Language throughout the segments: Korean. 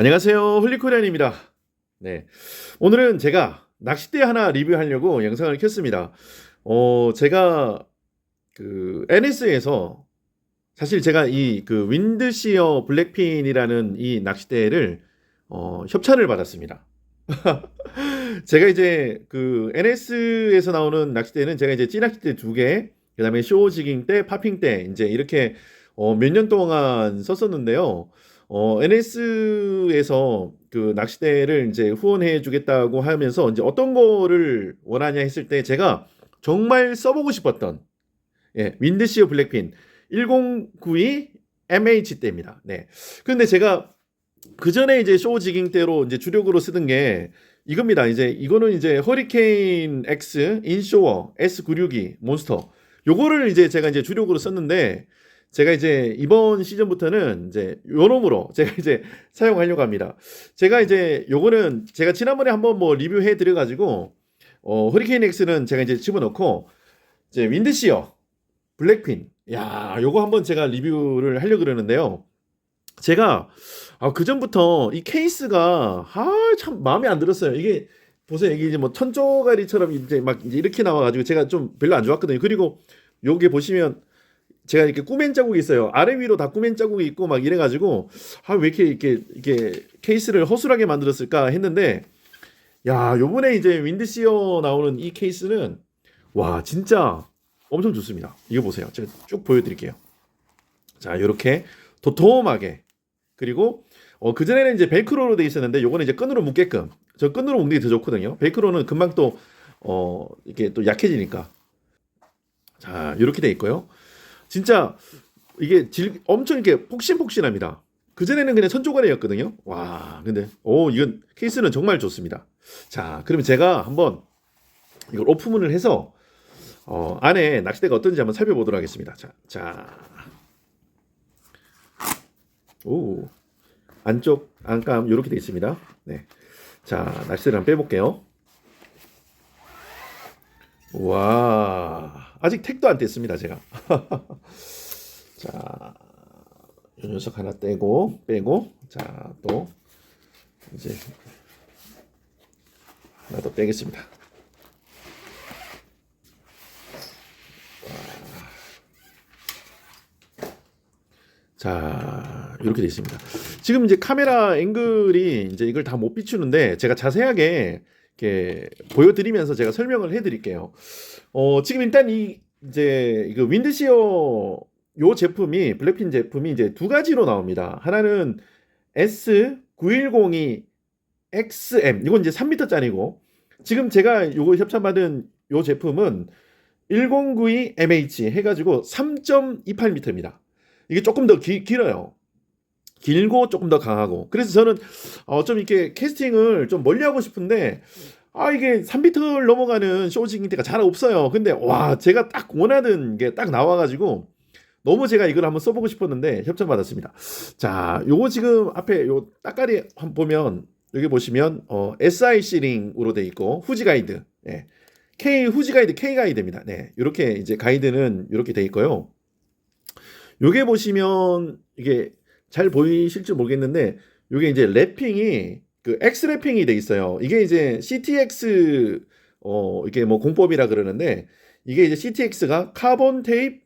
안녕하세요. 홀리코리안입니다. 네. 오늘은 제가 낚싯대 하나 리뷰하려고 영상을 켰습니다. 어, 제가 그 NS에서 사실 제가 이 그 윈드시어 블랙핀이라는 이 낚싯대를 어, 협찬을 받았습니다. 제가 이제 그 NS에서 나오는 낚싯대는 제가 이제 찌낚싯대 두 개, 그 다음에 쇼지깅 대, 파핑 대 이제 이렇게 어, 몇 년 동안 썼었는데요. 어, NS에서 그 낚싯대를 이제 후원해 주겠다고 하면서 이제 어떤 거를 원하냐 했을 때 제가 정말 써보고 싶었던 예, 윈드시어 블랙핀 1092 MH 대입니다. 네. 근데 제가 그 전에 이제 쇼 지깅 때로 이제 주력으로 쓰던 게 이겁니다. 이제 이거는 이제 허리케인 X 인쇼어 S962 몬스터 요거를 이제 제가 이제 주력으로 썼는데 제가 이제 이번 시즌부터는 이제 요놈으로 제가 이제 사용하려고 합니다. 제가 이제 요거는 제가 지난번에 한번 뭐 리뷰해 드려 가지고 어 허리케인 X는 제가 이제 집어넣고 이제 윈드시어 블랙핀 야 요거 한번 제가 리뷰를 하려고 그러는데요. 제가 아, 그 전부터 이 케이스가 아, 참 마음에 안 들었어요. 이게 보세요. 이게 이제 뭐 천조가리처럼 이제 막 이제 이렇게 나와 가지고 제가 좀 별로 안 좋았거든요. 그리고 요게 보시면 제가 이렇게 꾸맨 자국이 있어요. 아래 위로 다 꾸맨 자국이 있고 막 이래 가지고 아, 왜 이렇게 이렇게 이렇게 케이스를 허술하게 만들었을까 했는데 야, 요번에 이제 윈드시어 나오는 이 케이스는 와, 진짜 엄청 좋습니다. 이거 보세요. 제가 쭉 보여 드릴게요. 자, 요렇게 도톰하게 그리고 어, 그 전에는 이제 벨크로로 돼 있었는데 요거는 이제 끈으로 묶게끔 저 끈으로 묶는 게 더 좋거든요. 벨크로는 금방 또 어, 이게 또 약해지니까. 자, 이렇게 돼 있고요. 진짜 이게 질, 엄청 이렇게 폭신폭신합니다. 그전에는 그냥 천조가리였거든요. 와, 근데 오, 이건 케이스는 정말 좋습니다. 자, 그러면 제가 한번 이걸 오픈을 해서 어, 안에 낚싯대가 어떤지 한번 살펴보도록 하겠습니다. 자, 자. 오. 안쪽 안감 이렇게 돼 있습니다. 네. 자, 낚싯대를 한번 빼볼게요. 와, 아직 택도 안 뗐습니다, 제가. 자, 이 녀석 하나 떼고, 빼고, 자, 또, 이제, 하나 더 빼겠습니다. 자, 이렇게 돼 있습니다. 지금 이제 카메라 앵글이 이제 이걸 다 못 비추는데 제가 자세하게 이렇게 보여드리면서 제가 설명을 해드릴게요. 어, 지금 일단 이 이제 이거 윈드시어 요 제품이 블랙핀 제품이 이제 두 가지로 나옵니다. 하나는 S9102 XM 이건 이제 3m짜리고 지금 제가 요거 협찬받은 요 제품은 1092 MH 해가지고 3.28m입니다. 이게 조금 더 기, 길어요. 길고 조금 더 강하고. 그래서 저는 어, 좀 이렇게 캐스팅을 좀 멀리 하고 싶은데 아 이게 3미터를 넘어가는 쇼징 때가 잘 없어요. 근데 와 제가 딱 원하는 게 딱 나와가지고 너무 제가 이걸 한번 써보고 싶었는데 협찬 받았습니다. 자, 요거 지금 앞에 요 따까리 한번 보면 여기 보시면 어, SIC 링으로 돼 있고 후지 가이드, 예. K 후지 가이드 K 가이드입니다. 네, 이렇게 이제 가이드는 이렇게 돼 있고요. 요게 보시면 이게 잘 보이실지 모르겠는데 요게 이제 랩핑이 그 X 랩핑이 돼 있어요. 이게 이제 CTX 어 이게 뭐 공법이라 그러는데 이게 이제 CTX가 카본 테이프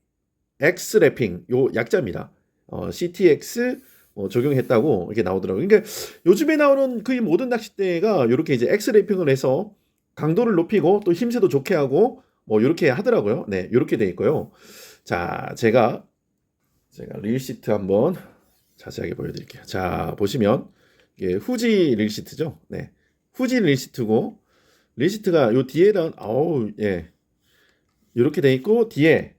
X 랩핑 요 약자입니다. 어 CTX 어, 적용했다고 이렇게 나오더라고요. 그러니까 요즘에 나오는 거의 모든 낚싯대가 이렇게 이제 X 랩핑을 해서 강도를 높이고 또 힘새도 좋게 하고 뭐 이렇게 하더라고요. 네, 이렇게 돼 있고요. 자, 제가 제가 릴 시트 한번 자세하게 보여드릴게요. 자 보시면 이게 후지 릴시트죠. 네, 후지 릴시트고 릴시트가 요 뒤에는 아우 예 이렇게 돼 있고 뒤에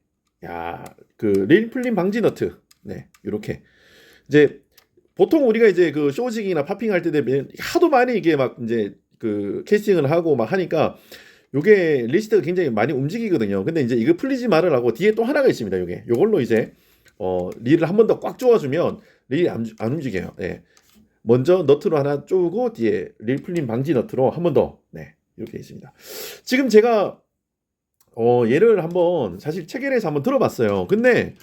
야 그 릴 풀림 방지 너트 네 이렇게 이제 보통 우리가 이제 그 쇼징이나 파핑 할 때 되면 하도 많이 이게 막 이제 그 캐스팅을 하고 막 하니까 요게 릴시트가 굉장히 많이 움직이거든요. 근데 이제 이거 풀리지 말으라고 뒤에 또 하나가 있습니다. 요게 요걸로 이제 어, 릴을 한 번 더 꽉 조아주면 릴이 안, 안 움직여요. 네. 먼저 너트로 하나 쪼고 뒤에 릴 풀림 방지 너트로 한 번 더. 네. 이렇게 있습니다. 지금 제가 어, 얘를 한번 사실 체결해서 한번 들어봤어요. 근데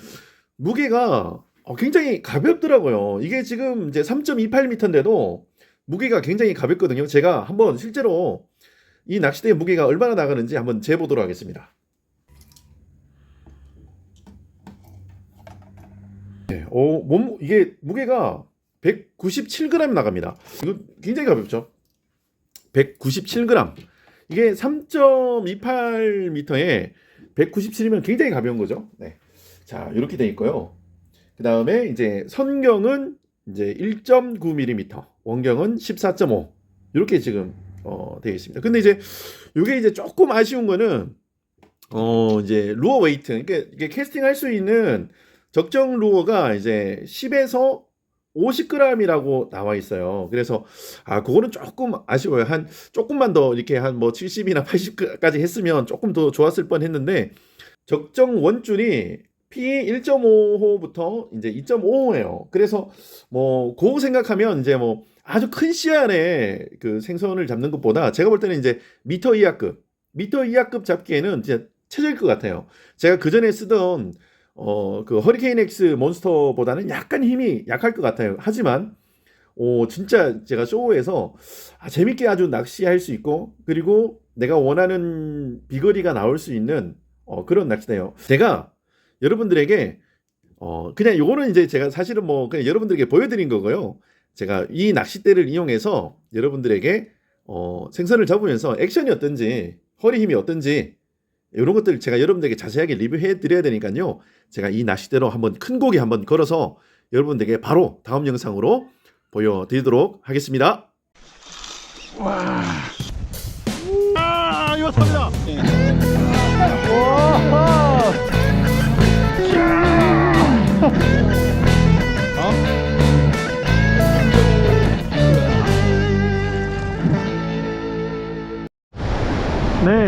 무게가 어, 굉장히 가볍더라고요. 이게 지금 이제 3.28m인데도 무게가 굉장히 가볍거든요. 제가 한번 실제로 이 낚싯대의 무게가 얼마나 나가는지 한번 재보도록 하겠습니다. 네, 어, 몸, 이게 무게가 197g 나갑니다. 이거 굉장히 가볍죠? 197g. 이게 3.28m에 197이면 굉장히 가벼운 거죠. 네. 자, 이렇게 돼 있고요. 그 다음에 이제 선경은 이제 1.9mm, 원경은 14.5. 이렇게 지금 어, 되어 있습니다. 근데 이제 이게 이제 조금 아쉬운 거는 어, 이제 루어 웨이트. 이게, 이게 캐스팅 할 수 있는 적정 루어가 이제 10에서 50g이라고 나와 있어요. 그래서 아 그거는 조금 아쉬워요. 한 조금만 더 이렇게 한 뭐 70이나 80까지 했으면 조금 더 좋았을 뻔했는데 적정 원줄이 P 1.5호부터 이제 2.5호예요. 그래서 뭐 그거 생각하면 이제 뭐 아주 큰 씨알의 그 생선을 잡는 것보다 제가 볼 때는 이제 미터 이하급, 미터 이하급 잡기에는 진짜 최저일 것 같아요. 제가 그 전에 쓰던 어, 그 허리케인 X 몬스터보다는 약간 힘이 약할 것 같아요. 하지만 오, 진짜 제가 쇼에서 아, 재밌게 아주 낚시할 수 있고 그리고 내가 원하는 비거리가 나올 수 있는 어, 그런 낚시대요. 제가 여러분들에게 어, 그냥 요거는 이제 제가 사실은 뭐 그냥 여러분들에게 보여드린 거고요. 제가 이 낚싯대를 이용해서 여러분들에게 어, 생선을 잡으면서 액션이 어떤지 허리 힘이 어떤지 이런 것들 제가 여러분들에게 자세하게 리뷰해 드려야 되니까요. 제가 이 낚싯대로 한번 큰 고기 한번 걸어서 여러분들에게 바로 다음 영상으로 보여드리도록 하겠습니다. 와, 아 이거 탑니다. 와,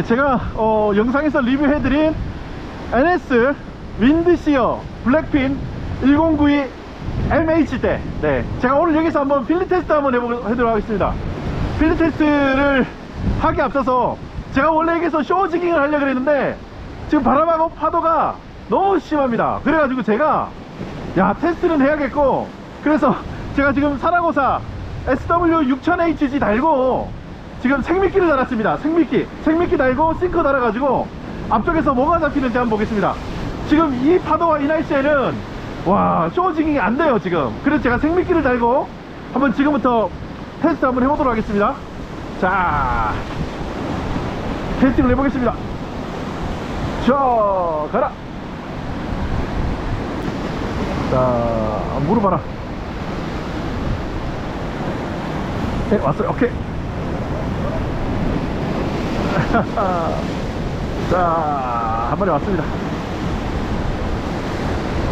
네, 제가 어, 영상에서 리뷰해드린 NS 윈드시어 블랙핀 1092 MH대. 네, 제가 오늘 여기서 한번 필드 테스트 한번 해보도록 하겠습니다. 필드 테스트를 하기 앞서서 제가 원래 여기서 쇼지깅을 하려고 했는데 지금 바람하고 파도가 너무 심합니다. 그래가지고 제가 야 테스트는 해야겠고 그래서 제가 지금 사라고사 SW6000HG 달고 지금 생미끼를 달았습니다. 생미끼. 생미끼 달고 싱크 달아가지고 앞쪽에서 뭐가 잡히는지 한번 보겠습니다. 지금 이 파도와 이 날씨에는 와 쇼지깅이 안 돼요 지금. 그래서 제가 생미끼를 달고 한번 지금부터 테스트 한번 해보도록 하겠습니다. 자 테스팅을 해보겠습니다. 자 가라. 자 물어봐라. 네 왔어요. 오케이 자, 한 마리 왔습니다.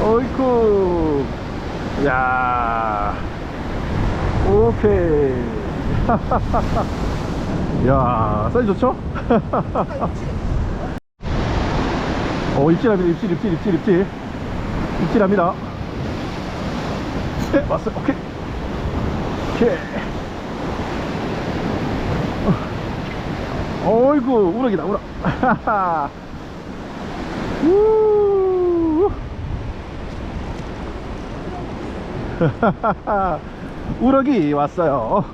어이쿠. 야. 오케이. 야, 사이즈 좋죠? 어, 입질합니다. 입질, 입질, 입질, 입질. 입질합니다. 네, 왔어요. 오케이. 오케이. 어이구 우럭이다 우럭. 우. 우럭이 왔어요.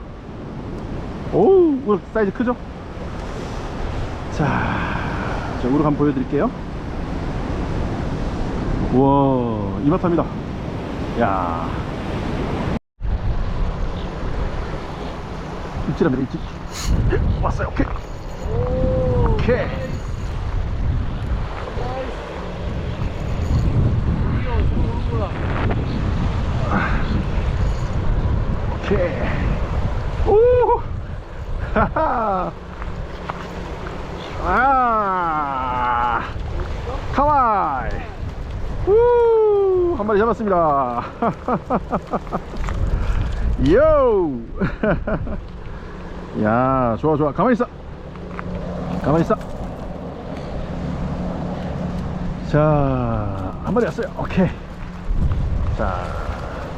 오 우럭 사이즈 크죠? 자, 저 우럭 한번 보여드릴게요. 우와 이마탑니다. 야. 입질합니다 입질. 왔어요 오케이 오케이. 오케이. 오! 하하! 아! 카와이! 우! 한 마리 잡았습니다. 요! 야, 좋아, 좋아. 가만히 있어. 가만히 있어 자, 한 마리 왔어요. 오케이. 자,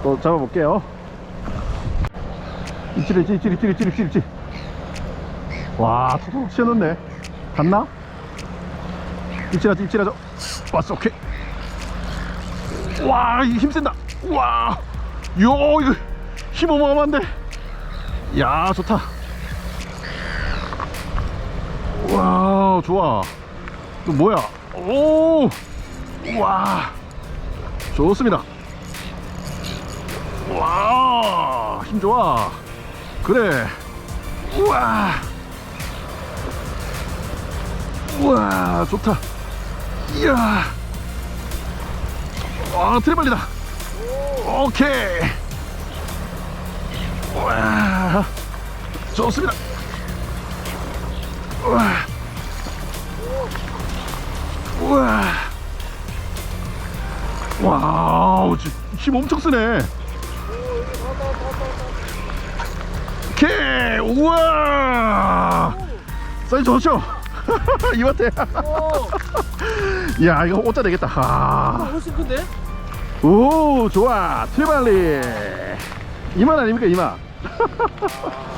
또 잡아볼게요. 입질, 입질, 입질, 입질, 입질, 입질, 입질. 와, 툭툭 치워놓네. 갔나? 입질하죠, 입질하죠. 왔어, 오케이. 와, 이 힘센다. 와, 요 이거 힘 어마어마한데. 야, 좋다. 와, 좋아. 또 뭐야? 오, 와, 좋습니다. 와, 힘 좋아. 그래. 우와. 우와, 좋다. 이야. 와, 트레발리다. 오케이. 와, 좋습니다. 와, 우와. 와우, 지- 힘 엄청 쓰네. 오케이, 우와. 사이즈 좋죠? 이마트. 야, 이거 옷자 되겠다. 아. 훨씬 큰데? 오 좋아 트레발리 이만 아닙니까 이만